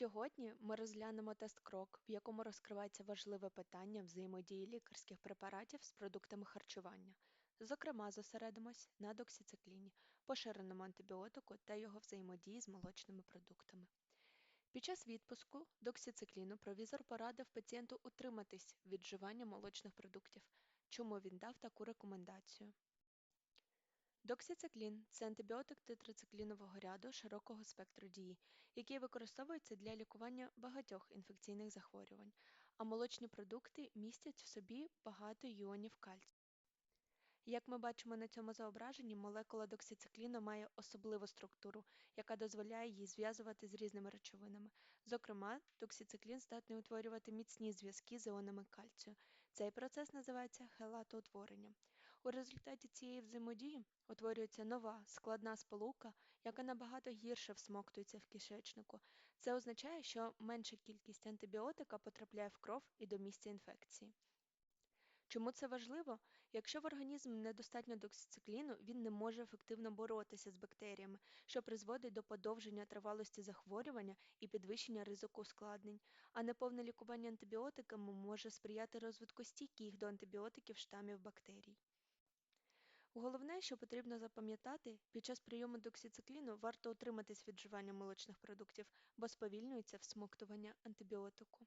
Сьогодні ми розглянемо тест-крок, в якому розкривається важливе питання взаємодії лікарських препаратів з продуктами харчування. Зокрема, зосередимось на доксицикліні, поширеному антибіотику та його взаємодії з молочними продуктами. Під час відпуску доксицикліну провізор порадив пацієнту утриматись від вживання молочних продуктів. Чому він дав таку рекомендацію? Доксициклін це антибіотик тетрациклінового ряду широкого спектру дії, який використовується для лікування багатьох інфекційних захворювань, а молочні продукти містять в собі багато іонів кальцію. Як ми бачимо на цьому зображенні, молекула доксицикліну має особливу структуру, яка дозволяє їй зв'язувати з різними речовинами. Зокрема, доксициклін здатний утворювати міцні зв'язки з іонами кальцію. Цей процес називається хелатоутворенням. У результаті цієї взаємодії утворюється нова складна сполука, яка набагато гірше всмоктується в кишечнику. Це означає, що менша кількість антибіотика потрапляє в кров і до місця інфекції. Чому це важливо? Якщо в організм недостатньо доксицикліну, він не може ефективно боротися з бактеріями, що призводить до подовження тривалості захворювання і підвищення ризику ускладнень, а неповне лікування антибіотиками може сприяти розвитку стійких до антибіотиків штамів бактерій. Головне, що потрібно запам'ятати, під час прийому доксицикліну варто утриматись від вживання молочних продуктів, бо сповільнюється всмоктування антибіотику.